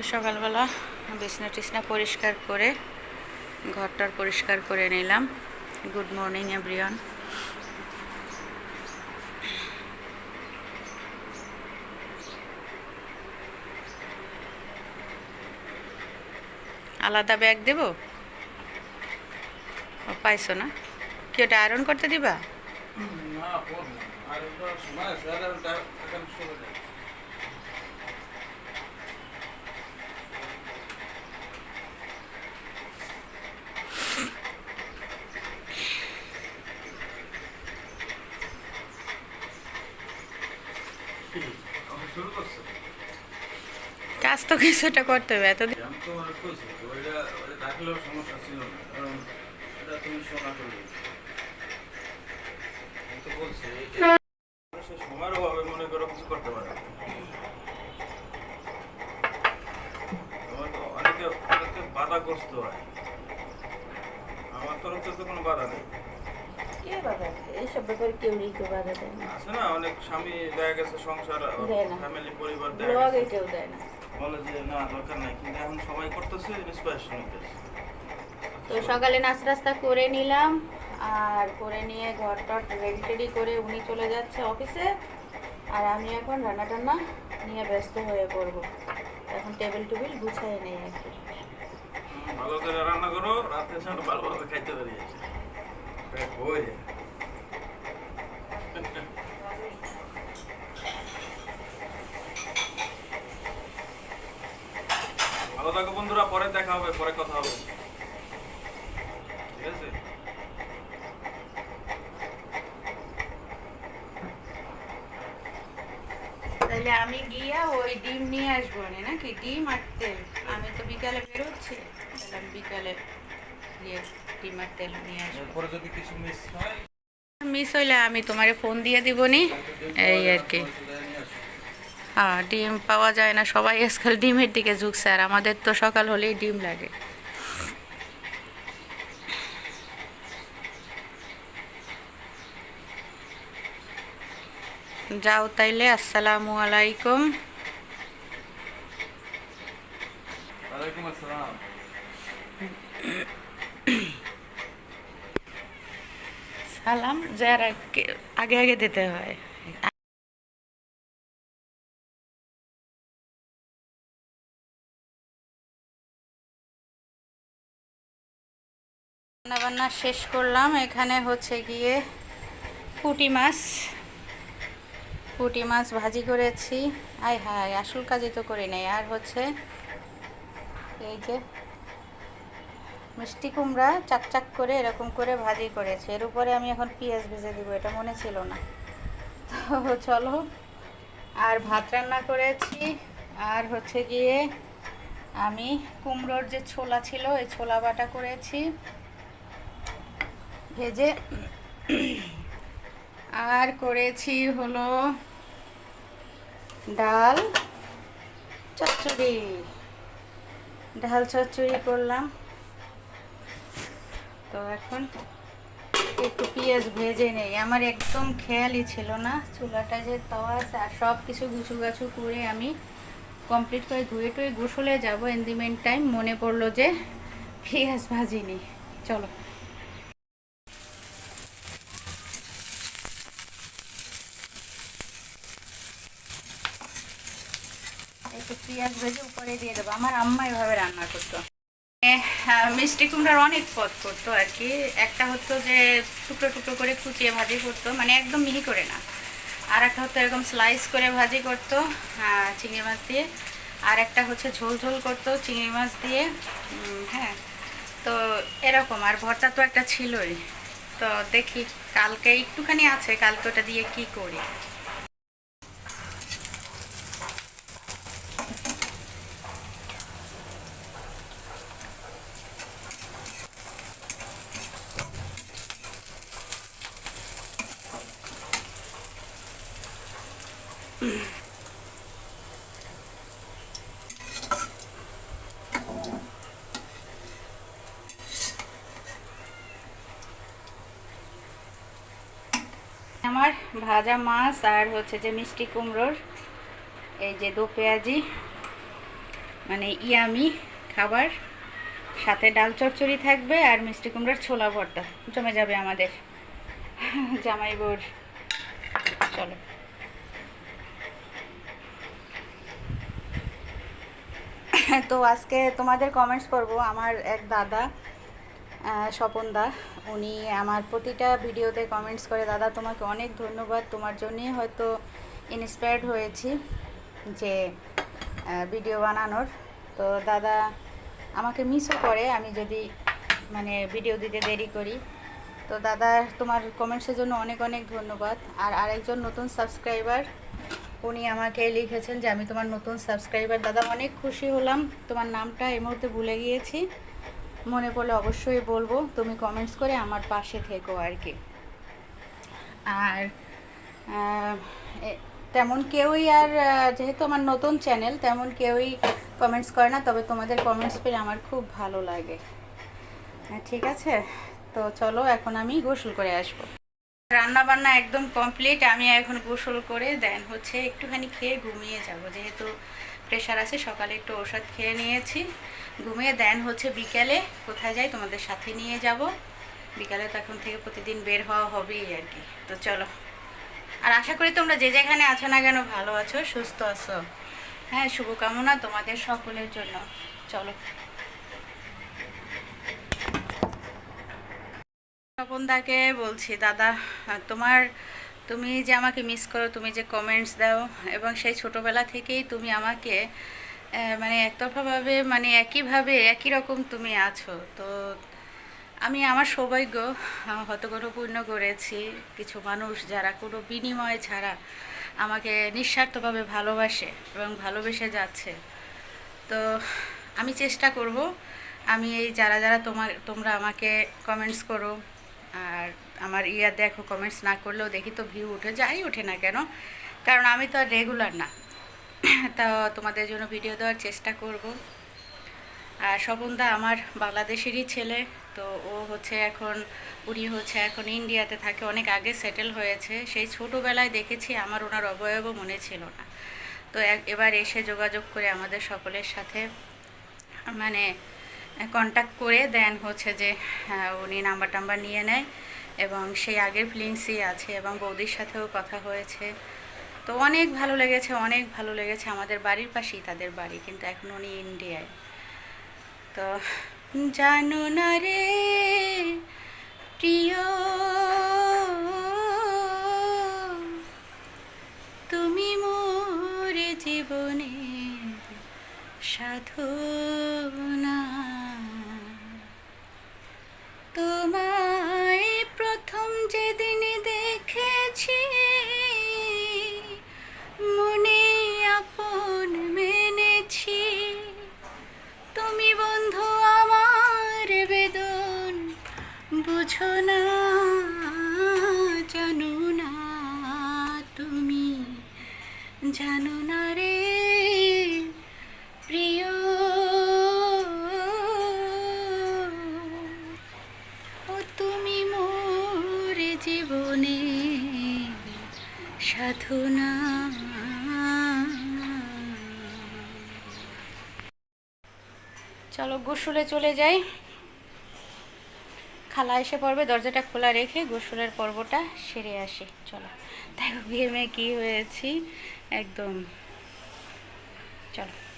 তো সকালবেলা বিছনা টিছনা পরিষ্কার করে, ঘরটার পরিষ্কার করে নিলাম। গুড মর্নিং এভরিওয়ান আলাদা ব্যাগ দেব? ও, পাইছো না? কি ওটা আয়রন করতে দিবা? না করব আর ওটা সময় আছে আর ওটা এখন শুরু যায় আমি শুরু করছি কাজ তো কিছুটা করতে হবে এতদিন আমি তো অনেক কইছি যে ওইটা ওইটা থাকলেও সমস্যা ছিল না কারণ এটা তুমি শোনা তো বলছি সে সময়ের অভাবে মনে করো কিছু করতে পারে না। আমার তো অনেকে অনেকে বাধাগ্রস্ত হয়। আমার তরফ থেকে কোনো বাধা নেই। কে বাধা এইসব ব্যাপারে কেউ কেউ বাধা দেয় না। আছে না অনেক স্বামী দেখা গেছে সংসার ফ্যামিলি পরিবার গেছে। কেউ দেয় না। বলে যে না দরকার নাই। কিন্তু এখন সবাই করতেছে ইন্সপিরেশন হইতেছে তো সকালে নাস্তা রাস্তা করে নিলাম আর করে নিয়ে ঘর টর রেডি টেডি করে উনি চলে যাচ্ছে অফিসে। আর আমি এখন রান্না টান্না নিয়ে ব্যস্ত হয়ে পড়ব। এখন টেবিল টুবিল গুছাই নেই আর কি। ভালো করে রান্না করো রাতে যেন ভালোভাবে খাইতে পারি এসে। পেট ভরে যায়। ভালো থাকো বন্ধুরা পরে দেখা হবে পরে কথা হবে। ঠিক আছে? তাহলে আমি গিয়া ওই ডিম নিয়ে আসব নে নাকি? ডিম আর তেল। আমি তো বিকালে বেরোচ্ছি। তাহলে আমি বিকালে গিয়ে ডিম আর তেল নিয়ে আসব। যদি কিছু মিস হয় মিস হইলে আমি তোমারে ফোন দিয়ে দিবনি এই আর কি। ডিম পাওয়া যায় না। সবাই আজকাল ডিমের দিকে ঝুঁকছে আর আমাদের তো সকাল হলেই ডিম লাগে। যাও তাইলে আসসালামু আলাইকুম। সালাম যারা আগে আগে দিতে হয়। রান্না বান্না শেষ করলাম। এখানে হচ্ছে গিয়ে পুঁটি মাছ। পুঁটি মাছ ভাজি করেছি। আয় হায়, আসল কাজই তো করি নেই। আর হচ্ছে এই যে মিষ্টি কুমড়া চাক চাক করে এরকম করে ভাজি করেছে। এর উপরে আমি এখন পেঁয়াজ ভেজে দিব, এটা মনে ছিল না। তো চলো, আর ভাত রান্না করেছি। আর হচ্ছে গিয়ে আমি কুমড়োর যে ছোলা ছিল এই ছোলা বাটা করেছি। ভেজে। আর করেছি হলো ডাল, চচ্চড়ি। ডাল, চচ্চড়ি করলাম। তো এখন একটু পেঁয়াজ ভেজে নেই। আমার একদম খেয়ালই ছিল না চুলাটা যে তাওয়া আছে আর সব কিছু গুছু গাছু করে আমি কমপ্লিট করে ধুয়ে টুয়ে গোসলে যাব। ইন দি টাইম মনে পড়ল যে পেঁয়াজ ভাজিনি। চলো। একটু পেঁয়াজ ভেজে উপরে দিয়ে দেবো। আমার আম্মা এভাবে রান্না করতো। মিষ্টি কুমড়ার অনেক পদ করতো আর কি। একটা হতো যে টুকরো টুকরো করে কুচিয়ে ভাজি করতো মানে একদম মিহি করে না। আর একটা হতো এরকম স্লাইস করে ভাজি করতো চিংড়ি মাছ দিয়ে। আর একটা হচ্ছে ঝোল ঝোল করতো চিংড়ি মাছ দিয়ে। হ্যাঁ তো এরকম। আর ভর্তা তো একটা ছিলই। তো দেখি কালকে একটুখানি আছে, কালকে ওটা দিয়ে কি করি? আমার ভাজা মাছ আর হচ্ছে যে মিষ্টি কুমড়োর এই যে দু পেঁয়াজি মানে ইয়ামি খাবার, সাথে ডাল চচ্চড়ি থাকবে আর মিষ্টি কুমড়োর ছোলা ভর্তা, জমে যাবে আমাদের জামাই বোর চলো। তো আজকে তোমাদের কমেন্টস পড়ব, আমার এক দাদা আহ, স্বপন দা উনি আমার প্রতিটা ভিডিওতে কমেন্টস করে দাদা তোমাকে অনেক ধন্যবাদ তোমার জন্যই হয়তো ইন্সপায়ার্ড হয়েছি যে ভিডিও বানানোর। তো দাদা আমাকে মিসও করে আমি যদি মানে ভিডিও দিতে দেরি করি। তো দাদা তোমার কমেন্টসের জন্য অনেক অনেক ধন্যবাদ। আর আরেকজন নতুন সাবস্ক্রাইবার উনি আমাকে লিখেছেন যে আমি তোমার নতুন সাবস্ক্রাইবার দাদা অনেক খুশি হলাম তোমার নামটা এই মুহূর্তে ভুলে গিয়েছি। মনে পড়লে অবশ্যই বলব, তুমি কমেন্টস করে আমার পাশে থেকো আর কি। আর তেমন কেউই আর যেহেতু আমার নতুন চ্যানেল তেমন কেউই কমেন্টস করে না, তবে তোমাদের কমেন্টস পেলে আমার খুব ভালো লাগে। ঠিক আছে? তো চলো, এখন আমি গোসল করে আসব। রান্না বান্না একদম কমপ্লিট আমি এখন গোসল করে দেন হচ্ছে একটুখানি খেয়ে ঘুমিয়ে যাব, যেহেতু প্রেশার আছে, সকালে একটু ওষুধ খেয়ে নিয়েছি। ঘুমিয়ে দেন হচ্ছে বিকেলে, কোথায় যাই তোমাদের সাথে নিয়ে যাব। বিকালে তো এখন থেকে প্রতিদিন বের হওয়া হবেই আর কি। তো চলো। আর আশা করি তোমরা যে যেখানে আছো না কেন ভালো আছো, সুস্থ আছো। হ্যাঁ শুভকামনা তোমাদের সকলের জন্য। চলো। স্বপনদাকে বলছি, দাদা, তোমার তুমি যে আমাকে মিস করো তুমি যে কমেন্টস দাও এবং সেই ছোটোবেলা থেকেই তুমি আমাকে মানে একতরফাভাবে মানে একইভাবে একই রকম তুমি আছো। তো আমি আমার সৌভাগ্য আহ, হয়তো কোনো পূর্ণ করেছি। কিছু মানুষ যারা কোনো বিনিময় ছাড়া আমাকে নিঃস্বার্থভাবে ভালোবাসে এবং ভালোবেসে যাচ্ছে। তো আমি চেষ্টা করব আমি এই যারা যারা তোমার তোমরা আমাকে কমেন্টস করো আর আমার ইয়া দেখো কমেন্টস না করলেও দেখি তো ভিউ উঠে যাই ওঠে না কেন? কারণ আমি তো আর রেগুলার না। তা তোমাদের জন্য ভিডিও দেওয়ার চেষ্টা করব। আর স্বপনদা আমার বাংলাদেশেরই ছেলে, তো ও হচ্ছে এখন, উনি হচ্ছে এখন ইন্ডিয়াতে থাকে, অনেক আগে সেটেল হয়েছে। সেই ছোটোবেলায় দেখেছি আমার ওনার অবয়বও মনে ছিল না। তো এবার এসে যোগাযোগ করে আমাদের সকলের সাথে মানে কন্ট্যাক্ট করে দেন হচ্ছে যে হ্যাঁ, উনি নাম্বার টাম্বার নিয়ে নেয় এবং সেই আগের ফিলিংসই আছে এবং বৌদির সাথেও কথা হয়েছে। তো অনেক ভালো লেগেছে অনেক ভালো লেগেছে আমাদের বাড়ির পাশেই তাদের বাড়ি কিন্তু এখন উনি ইন্ডিয়ায় তো জানো না রে গোসলে চলে যাই। খালা এসে পড়বে, দরজাটা খোলা রেখে গোসলের পর্বটা সেরে আসে। চলো। দেখো ঘেমে কি হয়েছি। একদম। চলো।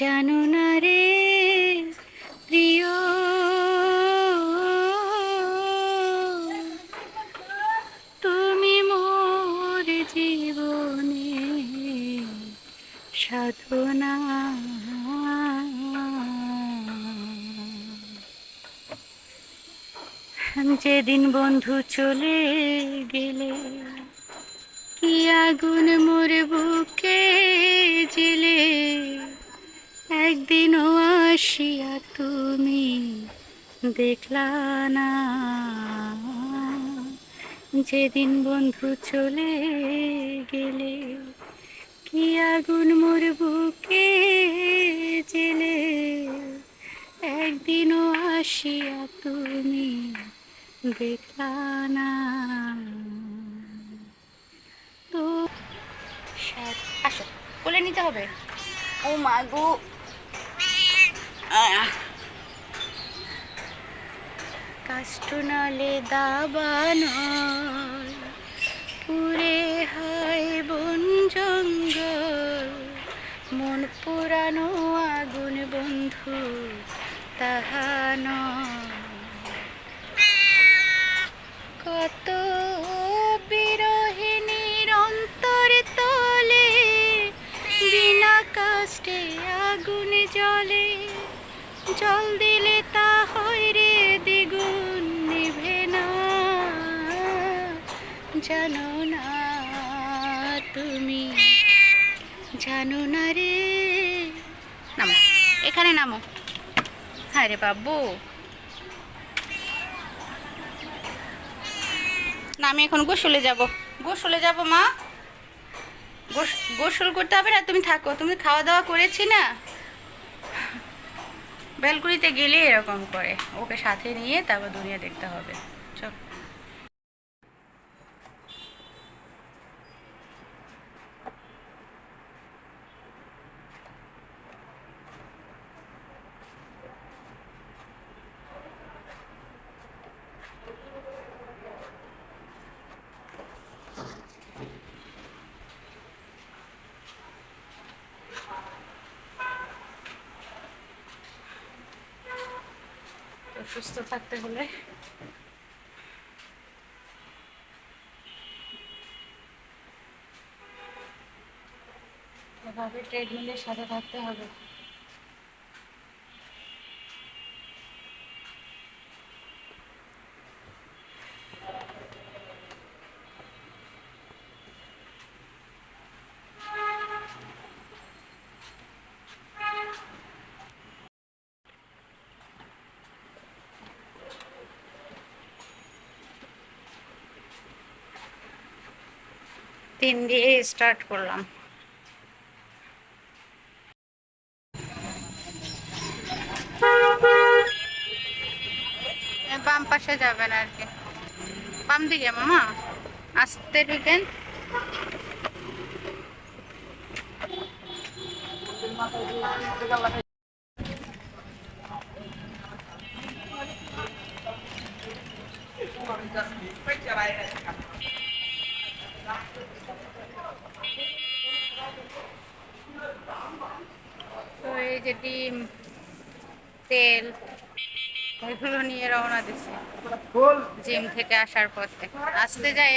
জানো না রে, প্রিয়। তুমি মোর জীবনে সাধনা। যেদিন বন্ধু চলে গেলে, কি আগুন মোর বুকে জেলে একদিনও আসিয়া তুমি দেখলা না। যেদিন বন্ধু চলে গেলে কি আগুন মোর বুকে জেলে? একদিনও আসিয়া তুমি দেখলা না। তো আসো কোলে নিতে হবে। ও মা গো আহ। কাষ্ট নলে দাবানল পুরে হায় বন জঙ্গল মন পুরানো আগুন বন্ধু তাহান কত বিরহিণীর অন্তরে তলে, বিনা কাষ্টে আগুন জলে জল দিলে তা হয় রে দ্বিগুণ নিভে না। জানো না তুমি, জানো না রে। নামো, এখানে নামো। হ্যাঁ রে বাবু। না, আমি এখন গোসলে যাব। গোসলে যাব মা। গোস- গোসল করতে হবে না, তুমি থাকো। তুমি খাওয়া দাওয়া করেছি না? বেলকুড়িতে গেলে এরকম করে। ওকে সাথে নিয়ে তারপর দুনিয়া দেখতে হবে চল তো সুস্থ থাকতে হলে। এভাবে ট্রেডমিলের সাথে থাকতে হবে। তিন দিয়ে স্টার্ট করলাম। বাম পাশে যাবেন আর কি। বাম দিকে মামা? আসতে ঢুকেন। যে ডিম তেল এগুলো নিয়ে রওনা দিছি। জিম থেকে আসার পথে। আসতে যাই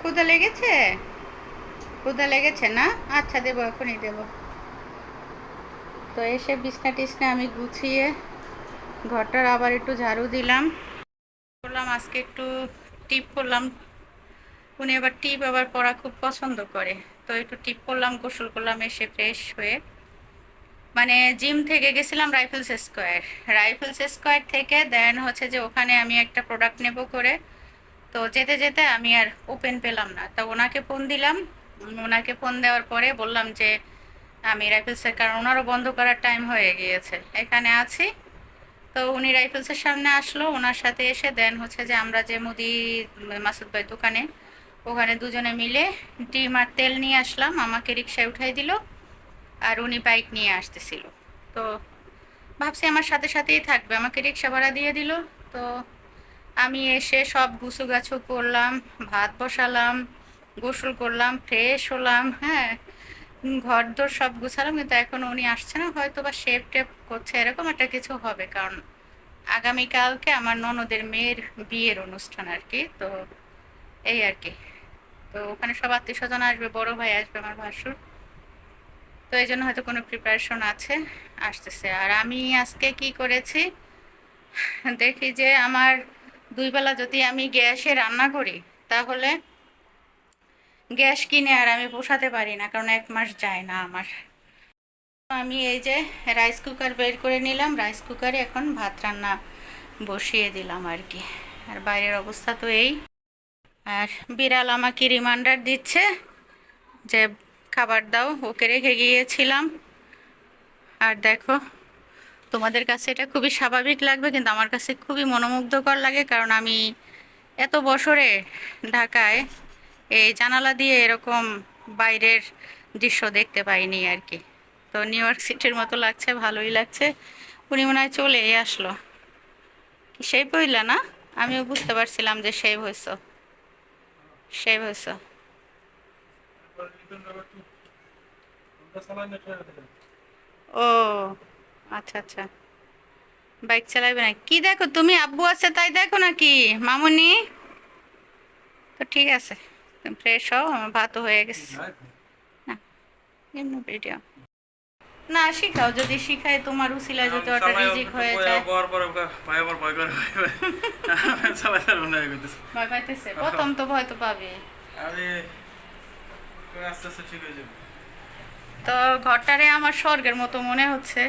ক্ষুদা লেগেছে? ক্ষুদা লেগেছে না? আচ্ছা দেবো, এখনই দেবো। তো এসে বিছনা টিছনা আমি গুছিয়ে ঘরটার আবার একটু ঝাড়ু দিলাম। করলাম, আজকে একটু টিপ করলাম। উনি আবার টিপ আবার পরা খুব পছন্দ করে। তো একটু টিপ করলাম, গোসল করলাম, এসে ফ্রেশ হয়ে। মানে জিম থেকে গেছিলাম রাইফেলস স্কোয়ার। রাইফেলস স্কোয়ার থেকে দেন হচ্ছে যে ওখানে আমি একটা প্রোডাক্ট নেব করে। তো যেতে যেতে আমি আর ওপেন পেলাম না। তো ওনাকে ফোন দিলাম। ওনাকে ফোন দেওয়ার পরে বললাম যে, আমি রাইফেলসের কারণ, ওনারও বন্ধ করার টাইম হয়ে গিয়েছে। এখানে আছি। তো উনি রাইফেলসের সামনে আসলো, ওনার সাথে এসে দেন হচ্ছে যে আমরা যে মুদি, মাসুদ ভাই দোকানে, ওখানে দুজনে মিলে ডিম আর তেল নিয়ে আসলাম, আমাকে রিক্সায় উঠাই দিল আর উনি বাইক নিয়ে আসতেছিল। তো ভাবছি আমার সাথে সাথেই থাকবে, আমাকে রিক্সা ভাড়া দিয়ে দিল। তো আমি এসে সব গুছু গাছু করলাম, ভাত বসালাম, গোসল করলাম, ফ্রেশ হলাম হ্যাঁ। ঘর দোর সব গুছালাম, কিন্তু এখন উনি আসছে না হয়তো বা শেপ টেপ করছে, এরকম একটা কিছু হবে, কারণ আগামীকালকে আমার ননদের মেয়ের বিয়ের অনুষ্ঠান আর কি, তো এই আর কি। তো ওখানে সব আত্মীয় স্বজন আসবে, বড় ভাই আসবে আমার ভাসুর। তো এই জন্য হয়তো কোনো প্রিপারেশন আছে, আসতেছে। আর আমি আজকে কি করেছি, দেখি যে আমার দুই বেলা যদি আমি গ্যাসে রান্না করি, তাহলে গ্যাস কিনে আর আমি পোষাতে পারি না, কারণ এক মাস যায় না আমার। আমি এই যে রাইস কুকার বের করে নিলাম রাইস কুকারে এখন ভাত রান্না বসিয়ে দিলাম আর কি। আর বাইরের অবস্থা তো এই। আর বিড়াল আমাকে রিমান্ডার দিচ্ছে যে খাবার দাও, ওকে রেখে গিয়েছিলাম। আর দেখো, তোমাদের কাছে এটা খুবই স্বাভাবিক লাগবে, কিন্তু আমার কাছে খুবই মনোমুগ্ধকর লাগে, কারণ আমি এত বছরে ঢাকায় এই জানালা দিয়ে এরকম বাইরের দৃশ্য দেখতে পাইনি আর কি। তো নিউ ইয়র্ক সিটির মতো লাগছে, ভালোই লাগছে। উনি মনে হয় চলেই আসলো। সেই বইলা না? আমিও বুঝতে পারছিলাম যে সেই হয়েছ সেই হয়েছ ও আচ্ছা আচ্ছা। বাইক চালাবে না কি দেখো, তুমি আব্বু আছে তাই দেখো নাকি? মামুনি? তো ঠিক আছে। ফ্রেশ হও আমার ভাতও হয়ে গেছে। এমনি ভিডিও না শিখাও যদি শিখাই তোমার উসিলা যদি ওটা রিজিক হয়ে যায়। ভয় পাইতেছে? প্রথম তো ভয় তো পাবে। তো ঘরটারে আমার স্বর্গের মতো মনে হচ্ছে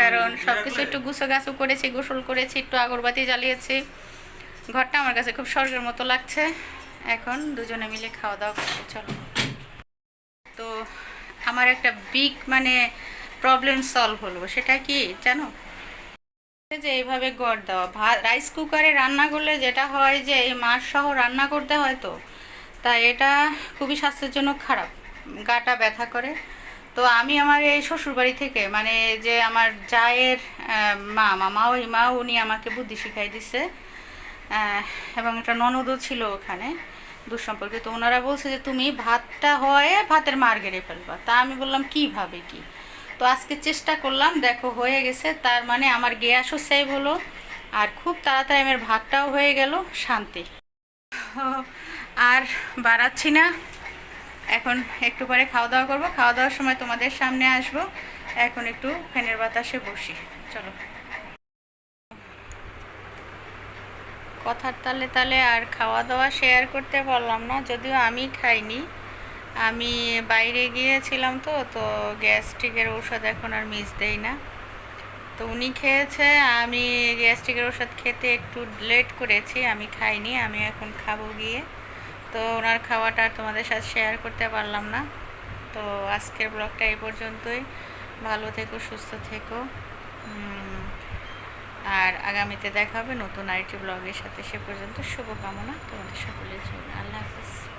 কারণ সবকিছু একটু গুছো গাছু করেছি গোসল করেছি একটু আগরবাতি জ্বালিয়েছি। ঘরটা আমার কাছে খুব স্বর্গের মতো লাগছে। এখন দুজনে মিলে খাওয়া দাওয়া করতে চলো। তো আমার একটা বিগ মানে প্রবলেম সলভ হলো, সেটা কি জানো? যে এইভাবে গড় দেওয়া ভাত রাইস কুকারে রান্না করলে যেটা হয় যে এই মাছ সহ রান্না করতে হয় তো তা এটা খুবই স্বাস্থ্যের জন্য খারাপ, গাটা ব্যথা করে। তো আমি আমার এই শ্বশুরবাড়ি থেকে মানে যে আমার জায়ের মা মামা ওই মা উনি আমাকে বুদ্ধি শিখাই দিছে এবং একটা ননদও ছিল ওখানে দুঃসম্পর্কে তো ওনারা বলছে যে, তুমি ভাতটা হয়ে ভাতের মার গেড়ে ফেলবা। তা আমি বললাম কীভাবে কি? তো আজকে চেষ্টা করলাম, দেখো হয়ে গেছে। তার মানে আমার গ্যাসও সেভ হলো আর খুব তাড়াতাড়ি আমার ভাতটাও হয়ে গেল, শান্তি। আর বাড়াচ্ছি না। এখন একটু পরে খাওয়া দাওয়া করব। খাওয়া দাওয়ার সময় তোমাদের সামনে আসব। এখন একটু ফ্যানের বাতাসে বসি। চলো। কথার তালে তালে আর খাওয়া দাওয়া শেয়ার করতে পারলাম না, যদিও আমি খাইনি। আমি বাইরে গিয়েছিলাম তো তো গ্যাস্ট্রিকের ঔষধ এখন আর মিস দেই না। তো উনি খেয়েছে, আমি গ্যাস্ট্রিকের ওষুধ খেতে একটু লেট করেছি, আমি খাইনি, আমি এখন খাব গিয়ে। তো ওনার খাওয়াটা তোমাদের সাথে শেয়ার করতে পারলাম না। তো আজকের ব্লগটা এই পর্যন্তই। ভালো থেকো, সুস্থ থেকো। আর আগামীতে দেখা হবে নতুন আরেকটি ব্লগের সাথে, সে পর্যন্ত শুভকামনা তোমাদের সকলের জন্য। আল্লাহ হাফিজ।